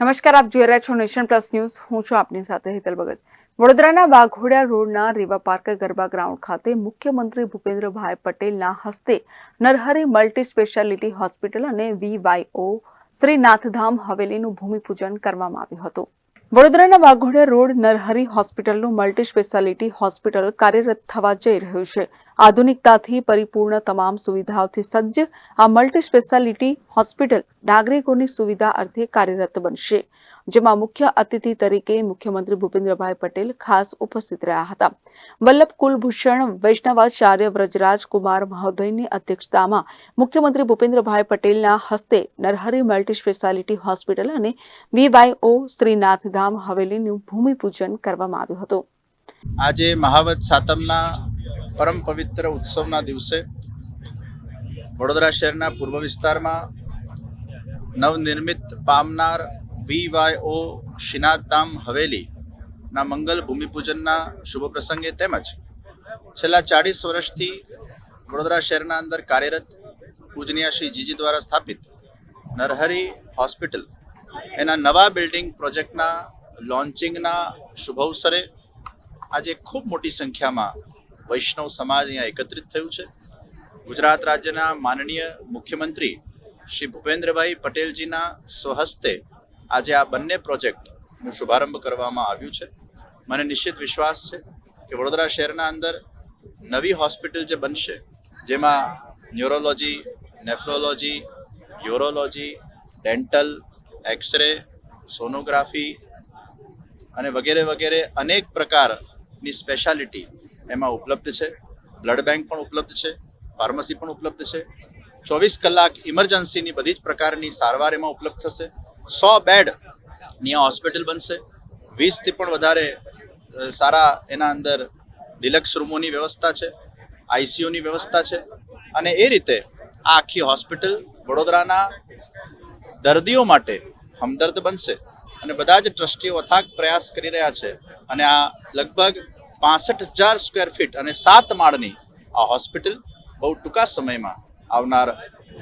નમસ્કાર, આપ જોઈ રહ્યા છો નેશન પ્લસ ન્યૂઝ. હું છું આપની સાથે હેતલ ભગત. વડોદરાના વાઘોડિયા રોડના રેવા પાર્ક ગરબા ગ્રાઉન્ડ ખાતે મુખ્યમંત્રી ભૂપેન્દ્રભાઈ પટેલના હસ્તે નરહરી મલ્ટી સ્પેશિયાલિટી હોસ્પિટલ અને વીવાયઓ શ્રી નાથધામ હવેલીનું ભૂમિપૂજન કરવામાં આવ્યું હતું. વડોદરાના વાઘોડિયા રોડ નરહરી હોસ્પિટલનું મલ્ટી સ્પેશિયાલિટી હોસ્પિટલ કાર્યરત થવા જઈ રહ્યું છે. આધુનિકતાથી પરિપૂર્ણ તમામ સુવિધાઓથી સજ્જ આ મલ્ટી સ્પેશિયાલિટી હોસ્પિટલ નાગરિકોની સુવિધા અર્થે કાર્યરત બનશે, જેમાં મુખ્ય અતિથિ તરીકે મુખ્યમંત્રી ભૂપેન્દ્રભાઈ પટેલ ખાસ ઉપસ્થિત રહ્યા હતા. વલ્લભ કુલભૂષણ, વૈષ્ણવાચાર્ય વ્રજરાજ મહોદયની અધ્યક્ષતામાં મુખ્યમંત્રી ભૂપેન્દ્રભાઈ પટેલના હસ્તે નરહરી મલ્ટી સ્પેશિયાલિટી હોસ્પિટલ અને વીવાયઓ શ્રીનાથધામ હવેલીનું ભૂમિપૂજન કરવામાં આવ્યું હતું. આજે મહાવત સાતમના પરમ પવિત્ર ઉત્સવના દિવસે વડોદરા શહેરના પૂર્વ વિસ્તારમાં નવનિર્મિત પામનાર વીવાયઓ શ્રીનાથધામ હવેલીના મંગલ ભૂમિપૂજનના શુભ પ્રસંગે તેમજ છેલ્લા ચાળીસ વર્ષથી વડોદરા શહેરના અંદર કાર્યરત પૂજનીય શ્રી જીજી દ્વારા સ્થાપિત નરહરી હોસ્પિટલ એના નવા બિલ્ડિંગ પ્રોજેક્ટના લોન્ચિંગના શુભ અવસરે આજે ખૂબ મોટી સંખ્યામાં વૈષ્ણવ સમાજ અહીંયા એકત્રિત થયું છે. ગુજરાત રાજ્યના માનનીય મુખ્યમંત્રી શ્રી ભૂપેન્દ્રભાઈ પટેલજીના સ્વહસ્તે આજે આ બંને પ્રોજેક્ટનું શુભારંભ કરવામાં આવ્યું છે. મને નિશ્ચિત વિશ્વાસ છે કે વડોદરા શહેરના અંદર નવી હોસ્પિટલ જે બનશે, જેમાં neurology, nephrology, urology, dental, X ray, sonography અને વગેરે વગેરે અનેક પ્રકારની સ્પેશિયાલિટી એમાં ઉપલબ્ધ છે. બ્લડ બેંક પણ ઉપલબ્ધ છે. ફાર્મસી પણ ઉપલબ્ધ છે. ચોવીસ કલાક ઇમરજન્સીની બધી જ પ્રકારની સારવાર એમાં ઉપલબ્ધ થશે. સો બેડ આ હોસ્પિટલ બનશે. વીસથી પણ વધારે સારા એના અંદર ડિલક્સ રૂમોની વ્યવસ્થા છે, આઈસીયુની વ્યવસ્થા છે. અને એ રીતે આ આખી હોસ્પિટલ વડોદરાના દર્દીઓ માટે હમદર્દ બનશે. અને બધા જ ટ્રસ્ટીઓ અથાગ પ્રયાસ કરી રહ્યા છે. અને આ લગભગ પાસઠ હજાર સ્ક્વેર ફીટ અને સાત માળની આ હોસ્પિટલ બહુ ટૂંકા સમયમાં આવનાર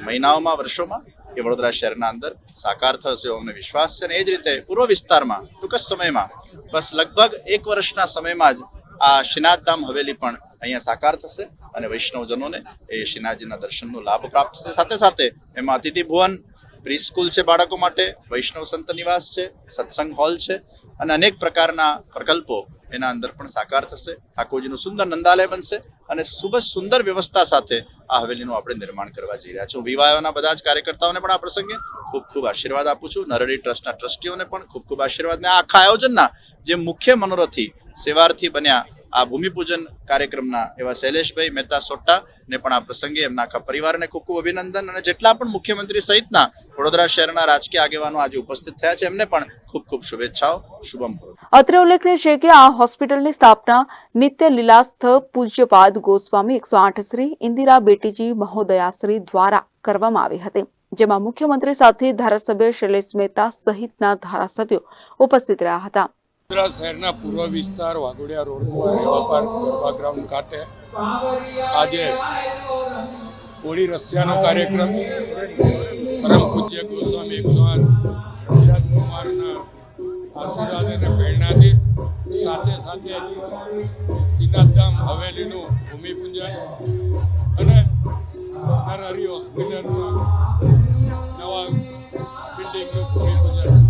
મહિનાઓમાં, વર્ષોમાં એ વડોદરા શહેરના અંદર સાકાર થશે અમને વિશ્વાસ છે અને એ જ રીતે પૂર્વ વિસ્તારમાં ટૂંક જ સમયમાં, બસ લગભગ એક વર્ષના સમયમાં જ આ શ્રીનાથધામ હવેલી પણ અહીંયા સાકાર થશે અને વૈષ્ણવજનોને એ શ્રીનાથજીના દર્શનનો લાભ પ્રાપ્ત થશે. સાથે સાથે એમાં અતિથિ ભુવન પ્રી સ્કૂલ છે બાળકો માટે, વૈષ્ણવ સંત નિવાસ છે, સત્સંગ હોલ છે અને અનેક પ્રકારના પ્રકલ્પો એના અંદર પણ સાકાર થશે. ઠાકોરજીનું સુંદર નંદાલય બનશે અને ખૂબ જ સુંદર વ્યવસ્થા સાથે આ હવેલીનું આપણે નિર્માણ કરવા જઈ રહ્યા છું. વિવાહોના બધા જ કાર્યકર્તાઓને પણ આ પ્રસંગે ખૂબ ખૂબ આશીર્વાદ આપું છું. નરડી ટ્રસ્ટના ટ્રસ્ટીઓને પણ ખૂબ ખૂબ આશીર્વાદ. ને આખા આયોજનના જે મુખ્ય મનોરથી સેવાર્થી બન્યા આ ભૂમિપૂજન કાર્યક્રમના એવા શૈલેષભાઈ મહેતા સોટ્ટા ને પણ આ પ્રસંગે એમના આખા પરિવારને ખૂબ ખૂબ અભિનંદન અને જેટલા પણ મુખ્યમંત્રી સહિતના વડોદરા શહેરના રાજકીય આગેવાનો આજે ઉપસ્થિત થયા છે, એમને પણ ખૂબ ખૂબ શુભેચ્છાઓ, શુભમ અત્રે ઉલ્લેખનીય છે કે આ હોસ્પિટલની સ્થાપના નિત્ય લીલાસ્થ પૂજ્યપાદ ગોસ્વામી એકસો આઠ શ્રી ઇન્દિરા બેટીજી મહોદયાશ્રી દ્વારા કરવામાં આવી હતી, જેમાં મુખ્યમંત્રી સાથે ધારાસભ્ય શૈલેષ મહેતા સહિતના ધારાસભ્યો ઉપસ્થિત રહ્યા હતા. વડોદરા શહેરના પૂર્વ વિસ્તાર વાઘોડિયા રોડમાં રેવા પાર્ક ગરબા ગ્રાઉન્ડ ખાતે આજે હોળી રસિયાનો કાર્યક્રમ. પરમ પૂજ્ય ગોસ્વામી એકસો આઠ વિરાજકુમારના આશીર્વાદ અને પ્રેરણાથી સાથે સાથે શ્રીનાથધામ હવેલીનું ભૂમિપૂજન અને નરહરી હોસ્પિટલમાં નવા બિલ્ડિંગનું ભૂમિપૂજન.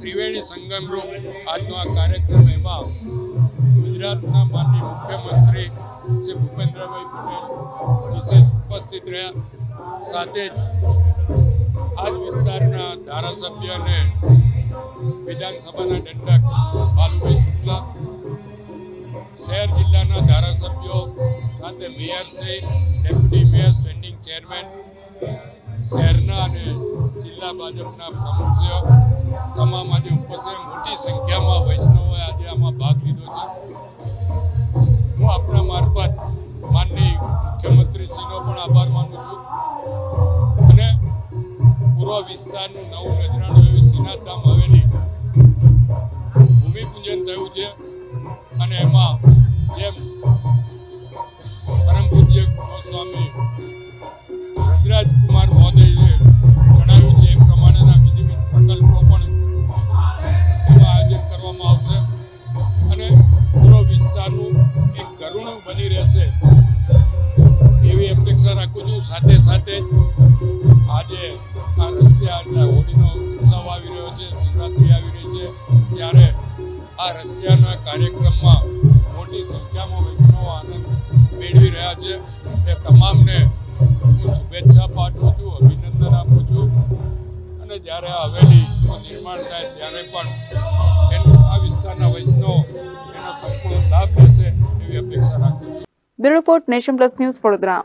ત્રિવેણી સંગમ રૂપ આજનો આ કાર્યક્રમ એમાં ગુજરાતના માનનીય મુખ્યમંત્રી શ્રી ભૂપેન્દ્રભાઈ પટેલ વિશેષ ઉપસ્થિત રહ્યા. સાથે જ આજ વિસ્તારના ધારાસભ્ય અને વિધાનસભાના દંડક બાલુભાઈ શુક્લા, શહેર જિલ્લાના ધારાસભ્યો સાથે મેયરશ્રી ડેપ્યુટી મેયર, સ્ટેન્ડિંગ ચેરમેન, શહેરના અને જિલ્લા ભાજપના પ્રમુખશ્રીઓ તમામ આજે ઉપસ્થિત મોટી સંખ્યામાં વૈષ્ણવોએ આજે આમાં ભાગ લીધો છે. હું આપણા મારફત માનની મુખ્યમંત્રીશ્રીનો પણ આભાર માનું છું. અને પૂર્વ વિસ્તારનું નવું નજરાણું એવી શ્રીનાથધામ હવેલી ભૂમિપૂજન થયું છે. અને એમાં જેમ રાખું છું સાથે સાથે જ આજે આ રશિયાના હોળીનો ઉત્સવ આવી રહ્યો છે, શિવરાત્રિ આવી રહી છે. ત્યારે આ રશિયાના કાર્યક્રમમાં મોટી સંખ્યામાં વૈષ્ણવો આનંદ મેળવી રહ્યા છે. એ તમામને હું શુભેચ્છા પાઠવું છું, અભિનંદન આપું છું. અને જ્યારે આ હવેલીનું નિર્માણ થાય ત્યારે પણ એનું આ વિસ્તારના વૈષ્ણવો એનો સંપૂર્ણ લાભ લેશે એવી અપેક્ષા રાખું છું. Bureau nation plus news Vadodara.